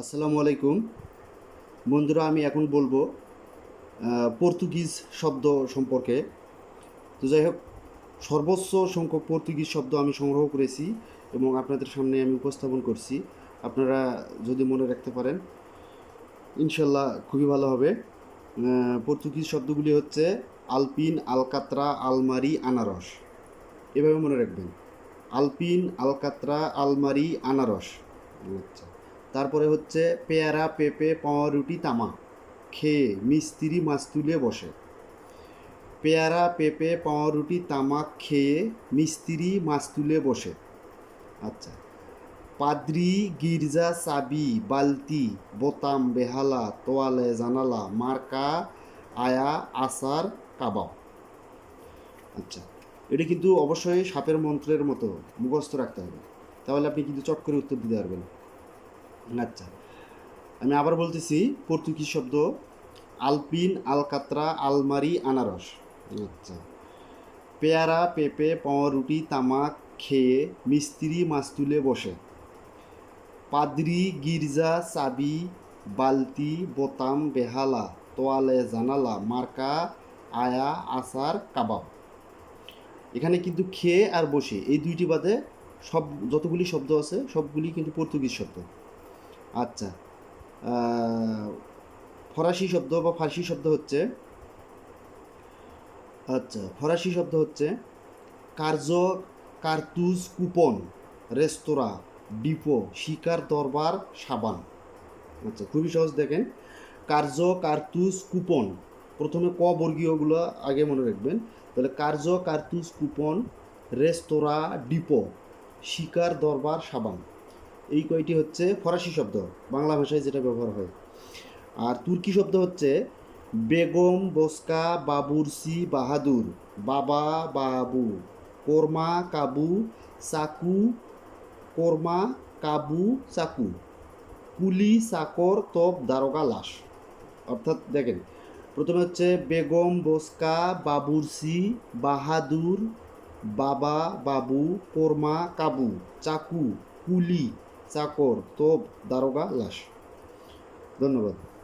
আসসালামু আলাইকুম। বন্ধুরা, আমি এখন বলব পর্তুগিজ শব্দ সম্পর্কে। তো যাই হোক, সর্বোচ্চ সংখ্যক পর্তুগিজ শব্দ আমি সংগ্রহ করেছি এবং আপনাদের সামনে আমি উপস্থাপন করছি। আপনারা যদি মনে রাখতে পারেন, ইনশাল্লাহ খুবই ভালো হবে। পর্তুগিজ শব্দগুলি হচ্ছে আলপিন, আলকাত্রা, আলমারি, আনারস। এভাবে মনে রাখবেন। আলপিন, আলকাত্রা, আলমারি, আনারস। আচ্ছা। তারপরে হচ্ছে পেয়ারা, পেঁপে পাউরুটি তামা খেয়ে মিস্ত্রি মাছ তুলে বসে। পেয়ারা, পেঁপে পাউরুটি তামাক খেয়ে মিস্ত্রি মাছ তুলে বসে। আচ্ছা। পাদ্রি, গির্জা, চাবি, বালতি, বোতাম, বেহালা, তোয়ালে, জানালা, মার্কা, আয়া আসার কাবাব। আচ্ছা। এটা কিন্তু অবশ্যই সাপের মন্ত্রের মতো মুখস্থ রাখতে হবে। তাহলে আপনি কিন্তু চট করে উত্তর দিতে পারবেন। আচ্ছা। আমি আবার বলতেছি পর্তুগিজ শব্দ আলপিন, আলকাত্রা, আলমারি, আনারস। আচ্ছা। পেয়ারা, পেঁপে পাউরুটি তামাক খেয়ে মিস্ত্রি মাছ তুলে বসে। পাদ্রি, গির্জা, চাবি, বালতি, বোতাম, বেহালা, তোয়ালে জানালা, মার্কা, আয়া, আচার, কাবাব। এখানে কিন্তু খেয়ে আর বসে। এই দুইটি বাদে সব যতগুলি শব্দ আছে, সবগুলি কিন্তু পর্তুগিজ শব্দ। আচ্ছা। ফরাসি শব্দ বা ফার্সি শব্দ হচ্ছে? আচ্ছা ফরাসি শব্দ হচ্ছে কার্য, কার্তুজ, কুপন, রেস্তোরাঁ, ডিপো, শিকার দরবার, সাবান। আচ্ছা খুবই সহজ দেখেন। কার্য, কার্তুজ, কুপন। প্রথমে ক বর্গীয়গুলো আগে মনে রাখবেন। তাহলে কার্য, কার্তুজ, কুপন, রেস্তোরাঁ, ডিপো, শিকার দরবার, সাবান। এই কয়টি হচ্ছে ফরাসি শব্দ, বাংলা ভাষায় যেটা ব্যবহার হয়। আর তুর্কি শব্দ হচ্ছে বেগম বসকা বাবুরসি বাহাদুর, বাবা বাবু, কোরমা কাবু চাকু, কোরমা কাবু চাকু, কুলি চাকর তপ দারোগা লাশ। অর্থাৎ দেখেন, প্রথমে হচ্ছে বেগম বসকা বাবুরসি বাহাদুর, বাবা বাবু, কোরমা কাবু চাকু, কুলি চাকর তোপ দারোগা লাশ। ধন্যবাদ।